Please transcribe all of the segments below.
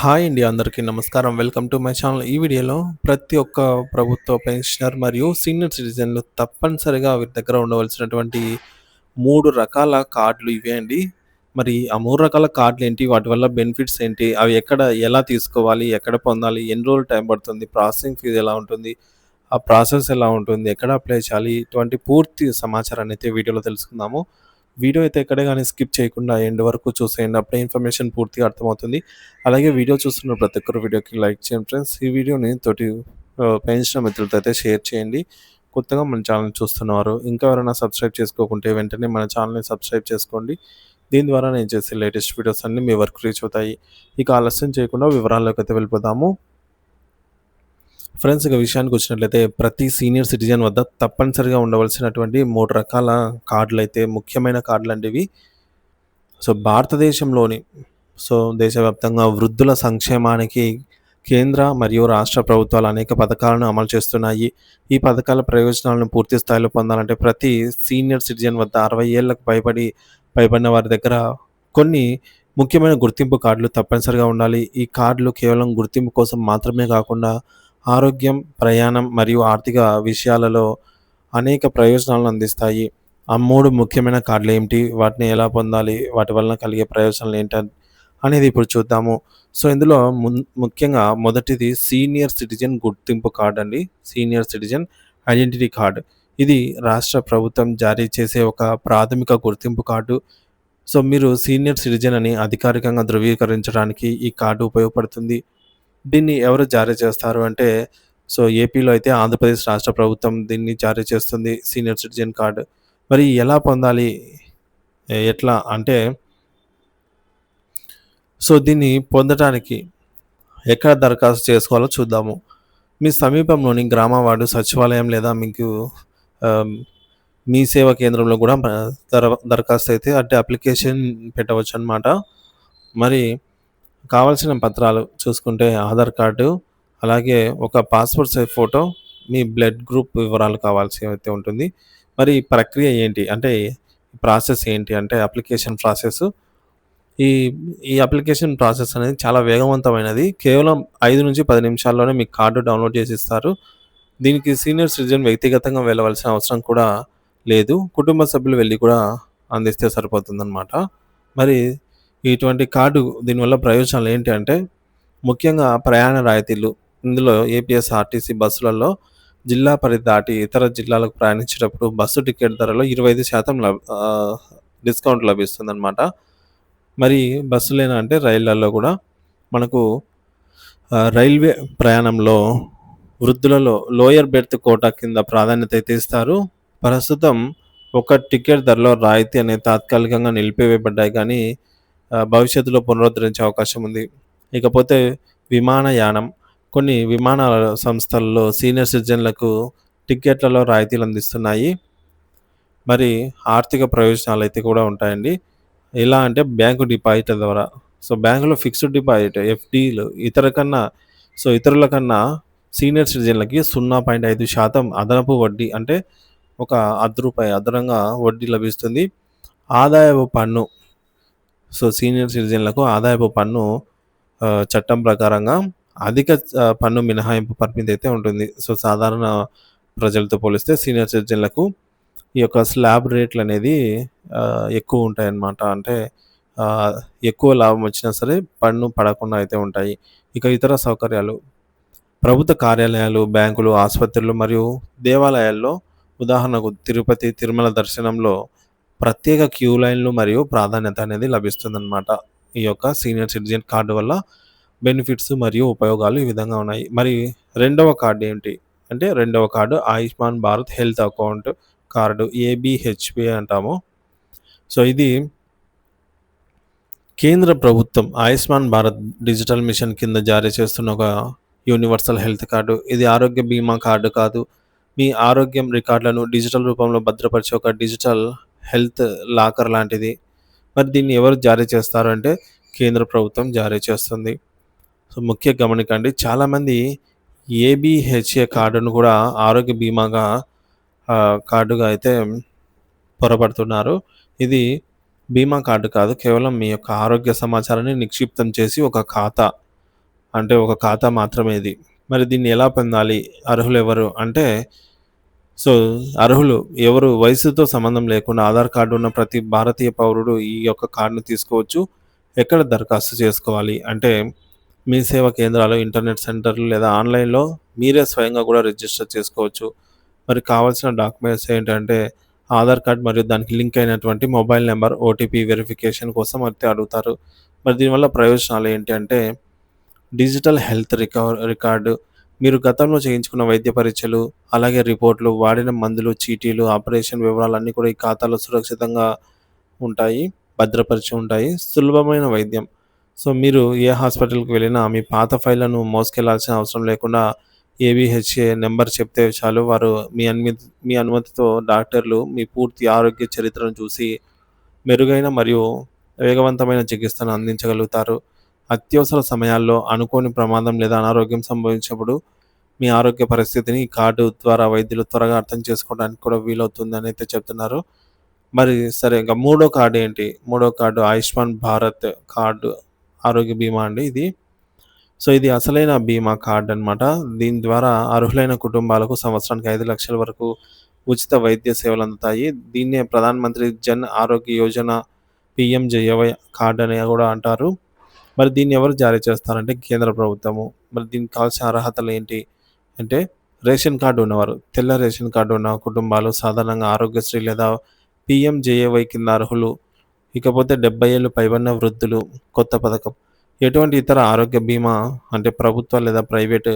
Hi అండి అందరికీ నమస్కారం. Welcome to my channel. ఈ వీడియోలో ప్రతి ఒక్క ప్రభుత్వ పెన్షనర్ మరియు సీనియర్ సిటిజన్లు తప్పనిసరిగా వీరి దగ్గర ఉండవలసినటువంటి మూడు రకాల కార్డులు ఇవే అండి. మరి ఆ మూడు రకాల కార్డులు ఏంటి? వాటి వల్ల బెనిఫిట్స్ ఏంటి? అవి ఎక్కడ ఎలా తీసుకోవాలి? ఎక్కడ పొందాలి? ఎన్ని రోజులు టైం పడుతుంది? ప్రాసెసింగ్ ఫీజు ఎలా ఉంటుంది? ఆ ప్రాసెస్ ఎలా ఉంటుంది? ఎక్కడ అప్లై చేయాలి? ఇటువంటి పూర్తి సమాచారాన్ని అయితే వీడియోలో తెలుసుకుందాము. వీడియో అయితే ఎక్కడ కానీ స్కిప్ చేయకుండా ఎండ్ వరకు చూసేయండి. అప్పుడే ఇన్ఫర్మేషన్ పూర్తిగా అర్థమవుతుంది. అలాగే వీడియో చూస్తున్న ప్రతి ఒక్కరు వీడియోకి లైక్ చేయండి ఫ్రెండ్స్. ఈ వీడియోని తోటి పెంచిన మిత్రులతో అయితే షేర్ చేయండి. కొత్తగా మన ఛానల్ చూస్తున్నవారు ఇంకా ఎవరైనా సబ్స్క్రైబ్ చేసుకోకుంటే వెంటనే మన ఛానల్ని సబ్స్క్రైబ్ చేసుకోండి. దీని ద్వారా నేను చేసే లేటెస్ట్ వీడియోస్ అన్నీ మీ వరకు రీచ్ అవుతాయి. ఇక ఆలస్యం చేయకుండా వివరాల్లోకి అయితే వెళ్ళిపోదాము. ఫ్రెండ్స్ ఇక విషయానికి వచ్చినట్లయితే ప్రతి సీనియర్ సిటిజన్ వద్ద తప్పనిసరిగా ఉండవలసినటువంటి మూడు రకాల కార్డులు అయితే ముఖ్యమైన కార్డులు అండి సో భారతదేశంలోని సో దేశవ్యాప్తంగా వృద్ధుల సంక్షేమానికి కేంద్ర మరియు రాష్ట్ర ప్రభుత్వాలు అనేక పథకాలను అమలు చేస్తున్నాయి. ఈ పథకాల ప్రయోజనాలను పూర్తి స్థాయిలో పొందాలంటే ప్రతి సీనియర్ సిటిజన్ వద్ద అరవై ఏళ్ళకు పైబడి పైబడిన వారి దగ్గర కొన్ని ముఖ్యమైన గుర్తింపు కార్డులు తప్పనిసరిగా ఉండాలి. ఈ కార్డులు కేవలం గుర్తింపు కోసం మాత్రమే కాకుండా ఆరోగ్యం ప్రయాణం మరియు ఆర్థిక విషయాలలో అనేక ప్రయోజనాలను అందిస్తాయి. ఆ మూడు ముఖ్యమైన కార్డులు ఏమిటి? వాటిని ఎలా పొందాలి? వాటి వలన కలిగే ప్రయోజనాలు ఏంటి? అనేది ఇప్పుడు చూద్దాము. సో ఇందులో మున్- ముఖ్యంగా మొదటిది సీనియర్ సిటిజన్ గుర్తింపు కార్డ్ అండి. Senior citizen identity card. ఇది రాష్ట్ర ప్రభుత్వం జారీ చేసే ఒక ప్రాథమిక గుర్తింపు కార్డు. సో మీరు సీనియర్ సిటిజన్ అని అధికారికంగా ధృవీకరించడానికి ఈ కార్డు ఉపయోగపడుతుంది. దీన్ని ఎవరు జారీ చేస్తారు అంటే సో ఏపీలో అయితే ఆంధ్రప్రదేశ్ రాష్ట్ర ప్రభుత్వం దీన్ని జారీ చేస్తుంది సీనియర్ సిటిజన్ కార్డు. మరి ఎలా పొందాలి? ఎట్లా? అంటే సో దీన్ని పొందడానికి ఎక్కడ దరఖాస్తు చేసుకోవాలో చూద్దాము. మీ సమీపంలోని గ్రామ వార్డు సచివాలయం లేదా మీకు మీ సేవా కేంద్రంలో కూడా దర దరఖాస్తు అయితే అంటే అప్లికేషన్ పెట్టవచ్చు అనమాట మరి కావాల్సిన పత్రాలు చూసుకుంటే ఆధార్ కార్డు అలాగే ఒక పాస్పోర్ట్ సైజ్ ఫోటో మీ బ్లడ్ గ్రూప్ వివరాలు కావాల్సి అయితే ఉంటుంది. మరి ఈ ప్రక్రియ ఏంటి? అంటే ప్రాసెస్ ఏంటి? అంటే అప్లికేషన్ ప్రాసెస్. ఈ ఈ అప్లికేషన్ ప్రాసెస్ అనేది చాలా వేగవంతమైనది. కేవలం ఐదు నుంచి పది నిమిషాల్లోనే మీ కార్డు డౌన్లోడ్ చేసి ఇస్తారు. దీనికి సీనియర్ సిటిజన్ వ్యక్తిగతంగా వెళ్ళవలసిన అవసరం కూడా లేదు. కుటుంబ సభ్యులు వెళ్ళి కూడా అందిస్తే సరిపోతుందన్నమాట. మరి ఇటువంటి కార్డు దీనివల్ల ప్రయోజనాలు ఏంటి అంటే ముఖ్యంగా ప్రయాణ రాయితీలు ఇందులో ఏపీఎస్ ఆర్టీసీ బస్సులలో జిల్లా పరిధి దాటి ఇతర జిల్లాలకు ప్రయాణించేటప్పుడు బస్సు టికెట్ ధరలో ఇరవై ఐదు శాతం లభ డిస్కౌంట్ లభిస్తుందన్నమాట. మరి బస్సులేనా అంటే రైళ్ళలో కూడా మనకు రైల్వే ప్రయాణంలో వృద్ధులలో లోయర్ బెర్త్ కోటా కింద ప్రాధాన్యత అయితే ఇస్తారు. ప్రస్తుతం ఒక టికెట్ ధరలో రాయితీ అనే తాత్కాలికంగా నిలిపివేయబడ్డాయి కానీ భవిష్యత్తులో పునరుద్ధరించే అవకాశం ఉంది. ఇకపోతే విమానయానం కొన్ని విమాన సంస్థల్లో సీనియర్ సిటిజన్లకు టిక్కెట్లలో రాయితీలు అందిస్తున్నాయి. మరి ఆర్థిక ప్రయోజనాలు అయితే కూడా ఉంటాయండి. ఎలా అంటే బ్యాంకు డిపాజిట్ ద్వారా. సో బ్యాంకులో ఫిక్స్డ్ డిపాజిట్ ఎఫ్డీలు ఇతర కన్నా సో ఇతరుల కన్నా సీనియర్ సిటిజన్లకి సున్నా పాయింట్ ఐదు శాతం అదనపు వడ్డీ అంటే ఒక అర్ధ రూపాయి అదనంగా వడ్డీ లభిస్తుంది. ఆదాయపు పన్ను సో సీనియర్ సిటిజన్లకు ఆదాయపు పన్ను చట్టం ప్రకారంగా అధిక పన్ను మినహాయింపు పరిమితి అయితే ఉంటుంది. సో సాధారణ ప్రజలతో పోలిస్తే సీనియర్ సిటిజన్లకు ఈ యొక్క స్లాబ్ రేట్లు అనేది ఎక్కువ ఉంటాయి అన్నమాట అంటే ఎక్కువ లాభం వచ్చినా సరే పన్ను పడకుండా అయితే ఉంటాయి. ఇక ఇతర సౌకర్యాలు ప్రభుత్వ కార్యాలయాలు బ్యాంకులు ఆసుపత్రులు మరియు దేవాలయాల్లో ఉదాహరణకు తిరుపతి తిరుమల దర్శనంలో ప్రత్యేక క్యూ లైన్లు మరియు ప్రాధాన్యత అనేది లభిస్తుందన్నమాట. ఈ యొక్క సీనియర్ సిటిజన్ కార్డు వల్ల బెనిఫిట్స్ మరియు ఉపయోగాలు ఈ విధంగా ఉన్నాయి. మరి రెండవ కార్డు ఏంటి? అంటే రెండవ card Ayushman Bharat health account card A B H P అంటాము. సో ఇది కేంద్ర ప్రభుత్వం ఆయుష్మాన్ భారత్ డిజిటల్ మిషన్ కింద జారీ చేస్తున్న ఒక యూనివర్సల్ హెల్త్ కార్డు. ఇది ఆరోగ్య బీమా కార్డు కాదు. మీ ఆరోగ్యం రికార్డులను డిజిటల్ రూపంలో భద్రపరిచే ఒక డిజిటల్ హెల్త్ లాకర్ లాంటిది మరి దీన్ని ఎవరు జారీ చేస్తారు అంటే కేంద్ర ప్రభుత్వం జారీ చేస్తుంది సో ముఖ్య గమనికండి చాలామంది ఏబిహెచ్ఏ కార్డును కూడా ఆరోగ్య బీమాగా కార్డుగా అయితే పొరపడుతున్నారు ఇది బీమా కార్డు కాదు కేవలం మీ యొక్క ఆరోగ్య సమాచారాన్ని నిక్షిప్తం చేసి ఒక ఖాతా అంటే ఒక ఖాతా మాత్రమే ఇది. మరి దీన్ని ఎలా పొందాలి? అర్హులు ఎవరు? అంటే సో, అర్హులు ఎవరు వయసుతో సంబంధం లేకుండా ఆధార్ కార్డు ఉన్న ప్రతి భారతీయ పౌరుడు ఈ యొక్క కార్డును తీసుకోవచ్చు. ఎక్కడ దరఖాస్తు చేసుకోవాలి? అంటే మీ సేవా కేంద్రాలు, ఇంటర్నెట్ సెంటర్లు లేదా ఆన్‌లైన్‌లో మీరే స్వయంగా కూడా రిజిస్టర్ చేసుకోవచ్చు. మరి కావాల్సిన డాక్యుమెంట్స్ ఏంటంటే ఆధార్ కార్డ్ మరియు దానికి లింక్ అయినటువంటి మొబైల్ నెంబర్ ఓటీపీ వెరిఫికేషన్ కోసం అయితే అడుగుతారు. మరి దీనివల్ల ప్రయోజనాలు ఏంటి అంటే డిజిటల్ హెల్త్ రికవర్ రికార్డు మీరు గతంలో చేయించుకున్న వైద్య పరీక్షలు, అలాగే రిపోర్ట్‌లు, వాడిన మందులు, చీటీలు, ఆపరేషన్ వివరాలన్నీ కూడా ఈ ఖాతాలో సురక్షితంగా ఉంటాయి. భద్రపరిచి ఉంటాయి. సులభమైన వైద్యం. సో, మీరు ఏ హాస్పిటల్‌కి వెళ్ళినా మీ పాత ఫైళ్ళను మోసుకెళ్ళాల్సిన అవసరం లేకుండా ఏబీహెచ్ఏ నెంబర్ చెప్తే చాలు వారు మీ అనుమతి మీ అనుమతితో డాక్టర్లు మీ పూర్తి ఆరోగ్య చరిత్రను చూసి మెరుగైన మరియు వేగవంతమైన చికిత్సను అందించగలుగుతారు. అత్యవసర సమయాల్లో అనుకోని ప్రమాదం లేదా అనారోగ్యం సంభవించినప్పుడు మీ ఆరోగ్య పరిస్థితిని ఈ కార్డు ద్వారా వైద్యులు త్వరగా అర్థం చేసుకోవడానికి కూడా వీలవుతుందని అయితే చెప్తున్నారు. మరి సరే ఇంకా మూడో కార్డు ఏంటి? మూడో కార్డు ఆయుష్మాన్ భారత్ కార్డు ఆరోగ్య బీమా అండి ఇది. సో, ఇది అసలైన బీమా కార్డు అన్నమాట. దీని ద్వారా అర్హులైన కుటుంబాలకు సంవత్సరానికి ఐదు లక్షల వరకు ఉచిత వైద్య సేవలు అందుతాయి. దీన్నే ప్రధానమంత్రి జన్ ఆరోగ్య యోజన పీఎంజేఏవై కార్డు అని కూడా అంటారు. మరి దీన్ని ఎవరు జారీ చేస్తారంటే కేంద్ర ప్రభుత్వము. మరి దీనికి కావాల్సిన అర్హతలు ఏంటి? అంటే రేషన్ కార్డు ఉన్నవారు, తెల్ల రేషన్ కార్డు ఉన్న కుటుంబాలు సాధారణంగా ఆరోగ్యశ్రీ లేదా పీఎంజేఏవై కింద అర్హులు. ఇకపోతే డెబ్బై ఏళ్ళు పైబడిన వృద్ధులు కొత్త పథకం. ఎటువంటి ఇతర ఆరోగ్య బీమా అంటే ప్రభుత్వ లేదా ప్రైవేట్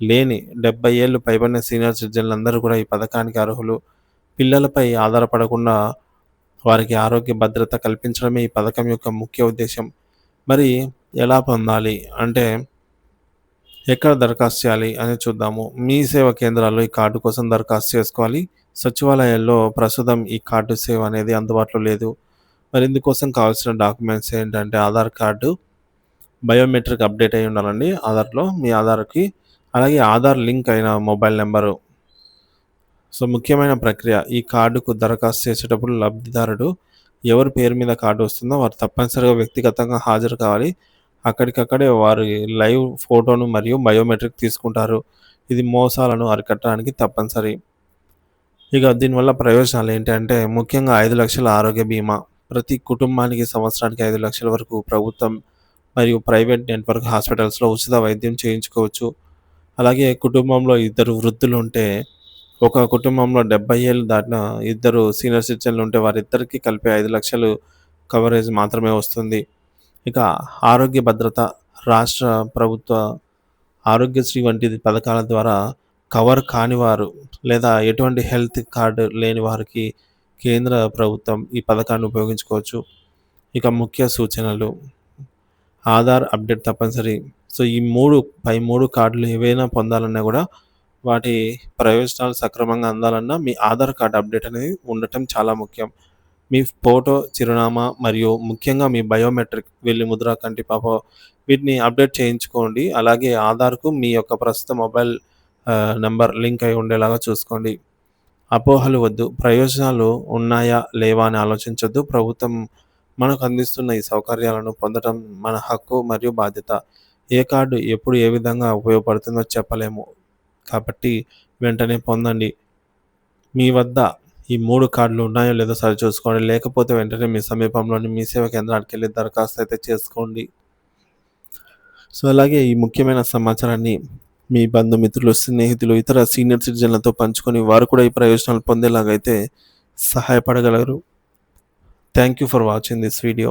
లేని డెబ్బై ఏళ్ళు పైబడిన సీనియర్ సిటిజన్లందరూ కూడా ఈ పథకానికి అర్హులు. పిల్లలపై ఆధారపడకుండా వారికి ఆరోగ్య భద్రత కల్పించడమే ఈ పథకం యొక్క ముఖ్య ఉద్దేశం మరి ఎలా పొందాలి? అంటే ఎక్కడ దరఖాస్తు చేయాలి అని చూద్దాము. మీ సేవా కేంద్రాల్లో ఈ కార్డు కోసం దరఖాస్తు చేసుకోవాలి. సచివాలయాల్లో ప్రస్తుతం ఈ కార్డు సేవ అనేది అందుబాటులో లేదు. మరి ఇందుకోసం కావాల్సిన డాక్యుమెంట్స్ ఏంటంటే ఆధార్ కార్డు, బయోమెట్రిక్ అప్డేట్ అయి ఉండాలండి ఆధార్‌లో మీ ఆధార్‌కి. అలాగే ఆధార్ లింక్ అయిన మొబైల్ నెంబరు సో, ముఖ్యమైన ప్రక్రియ ఈ కార్డుకు దరఖాస్తు చేసేటప్పుడు లబ్ధిదారుడు ఎవరి పేరు మీద కార్డు వస్తుందో వారు తప్పనిసరిగా వ్యక్తిగతంగా హాజరు కావాలి. అక్కడికక్కడే వారి లైవ్ ఫోటోను మరియు బయోమెట్రిక్ తీసుకుంటారు. ఇది మోసాలను అరికట్టడానికి తప్పనిసరి. ఇక దీనివల్ల ప్రయోజనాలు ఏంటంటే ముఖ్యంగా ఐదు లక్షల ఆరోగ్య బీమా. ప్రతి కుటుంబానికి సంవత్సరానికి ఐదు లక్షల వరకు ప్రభుత్వం మరియు ప్రైవేట్ నెట్వర్క్ హాస్పిటల్స్‌లో ఉచిత వైద్యం చేయించుకోవచ్చు. అలాగే కుటుంబంలో ఇద్దరు వృద్ధులు ఉంటే ఒక కుటుంబంలో డెబ్బై ఏళ్ళు దాటిన ఇద్దరు సీనియర్ సిటిజన్లు ఉంటే వారిద్దరికీ కలిపి ఐదు లక్షలు కవరేజ్ మాత్రమే వస్తుంది. ఇక ఆరోగ్య భద్రత రాష్ట్ర ప్రభుత్వ ఆరోగ్యశ్రీ వంటి పథకాల ద్వారా కవర్ కాని వారు లేదా ఎటువంటి హెల్త్ కార్డు లేని వారికి కేంద్ర ప్రభుత్వం ఈ పథకాన్ని ఉపయోగించుకోవచ్చు. ఇక ముఖ్య సూచనలు ఆధార్ అప్డేట్ తప్పనిసరి. సో, ఈ మూడు పై మూడు కార్డులు ఏవైనా పొందాలన్నా కూడా వాటి ప్రయోజనాలు సక్రమంగా అందాలన్నా మీ ఆధార్ కార్డ్ అప్డేట్ అనేది ఉండటం చాలా ముఖ్యం. మీ ఫోటో, చిరునామా మరియు ముఖ్యంగా మీ బయోమెట్రిక్ వెళ్ళి ముద్ర కంటి పాప వీటిని అప్డేట్ చేయించుకోండి. అలాగే ఆధార్‌కు మీ యొక్క ప్రస్తుత మొబైల్ నెంబర్ లింక్ అయి ఉండేలాగా చూసుకోండి. అపోహలు వద్దు. ప్రయోజనాలు ఉన్నాయా? లేవా? అని ఆలోచించొద్దు. ప్రభుత్వం మనకు అందిస్తున్న ఈ సౌకర్యాలను పొందడం మన హక్కు మరియు బాధ్యత. ఏ కార్డు ఎప్పుడు ఏ విధంగా ఉపయోగపడుతుందో చెప్పలేము. కాబట్టి వెంటనే పొందండి. మీ వద్ద ఈ మూడు కార్డులు ఉన్నాయో లేదో సరిచూసుకోండి. లేకపోతే వెంటనే మీ సమీపంలోని మీ సేవా కేంద్రానికెళ్ళి దరఖాస్తు అయితే చేసుకోండి. సో, అలాగే ఈ ముఖ్యమైన సమాచారాన్ని మీ బంధుమిత్రులు, స్నేహితులు, ఇతర సీనియర్ సిటిజన్లతో పంచుకొని వారు కూడా ఈ ప్రయోజనాలు పొందేలాగా అయితే సహాయపడగలరు. Thank you for watching this video.